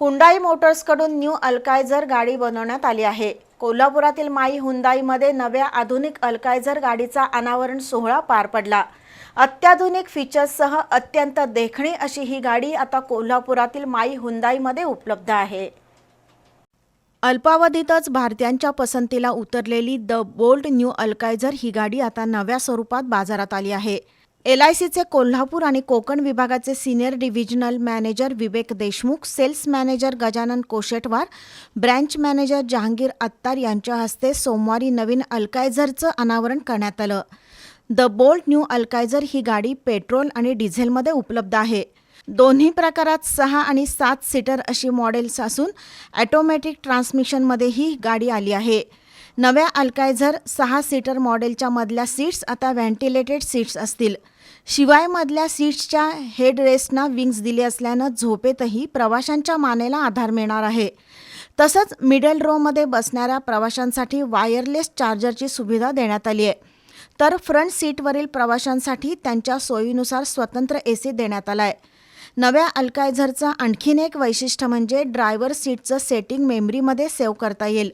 Hyundai मोटर्सकडून new अल्कायझर गाडी बनवण्यात आली आहे. कोल्हापुरातील माई हुंदाईमध्ये नव्या आधुनिक अल्कायझर गाडीचा अनावरण सोहळा पार पडला. अत्याधुनिक फीचर्ससह अत्यंत देखणी अशी ही गाडी आता कोल्हापुरातील माई हुंदाईमध्ये उपलब्ध आहे. अल्पावधीतच भारतीयांच्या पसंतीला उतरलेली द बोल्ड न्यू अल्कायझर ही गाडी आता नव्या स्वरूपात बाजारात आली आहे. एल आय सीचे कोल्हापूर आणि कोकण विभागाचे senior divisional manager Vivek Deshmukh sales manager Gajanan Koshetwar branch manager Jahangir Attar यांच्या हस्ते सोमवारी नवीन अल्कायझरचं अनावरण करण्यात आलं. द बोल्ट न्यू अल्कायझर ही गाडी पेट्रोल आणि डिझेलमध्ये उपलब्ध आहे. दोन्ही प्रकारात सहा आणि सात सीटर अशी मॉडेल्स असून ॲटोमॅटिक ट्रान्समिशनमध्ये ही गाडी आली आहे. नव्या अल्कायझर सहा सीटर मॉडेलच्या मधल्या सीट्स आता व्हेंटिलेटेड सीट्स असतील. शिवाय मधल्या सीट्सच्या हेडरेस्टना विंग्स दिले असल्यानं झोपेतही प्रवाशांच्या मानेला आधार मिळणार आहे. तसंच मिडल रोमध्ये बसणाऱ्या प्रवाशांसाठी वायरलेस चार्जरची सुविधा देण्यात आली आहे. तर फ्रंट सीटवरील प्रवाशांसाठी त्यांच्या सोयीनुसार स्वतंत्र ए सी देण्यात आला आहे नव्या अल्कायझरचं आणखीन एक वैशिष्ट्य म्हणजे ड्रायव्हर सीटचं सेटिंग मेमरीमध्ये सेव्ह करता येईल.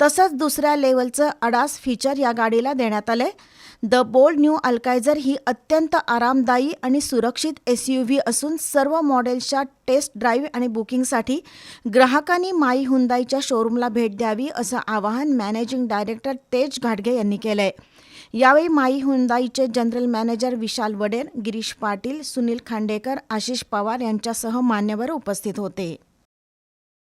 तसंच दुसऱ्या लेवलचं अडास फीचर या गाडीला देण्यात आलंय. द बोल्ड न्यू अल्कायझर ही अत्यंत आरामदायी आणि सुरक्षित एस यू व्ही असून सर्व मॉडेल्सच्या टेस्ट ड्राईव्ह आणि बुकिंगसाठी ग्राहकांनी माई हुंदाईच्या शोरूमला भेट द्यावी असं आवाहन मॅनेजिंग डायरेक्टर तेज घाटगे यांनी केलं आहे यावेळी my Hyundai general manager Vishal Wader Girish Patil Sunil Khandekar Ashish Pawar यांच्यासह मान्यवर उपस्थित होते.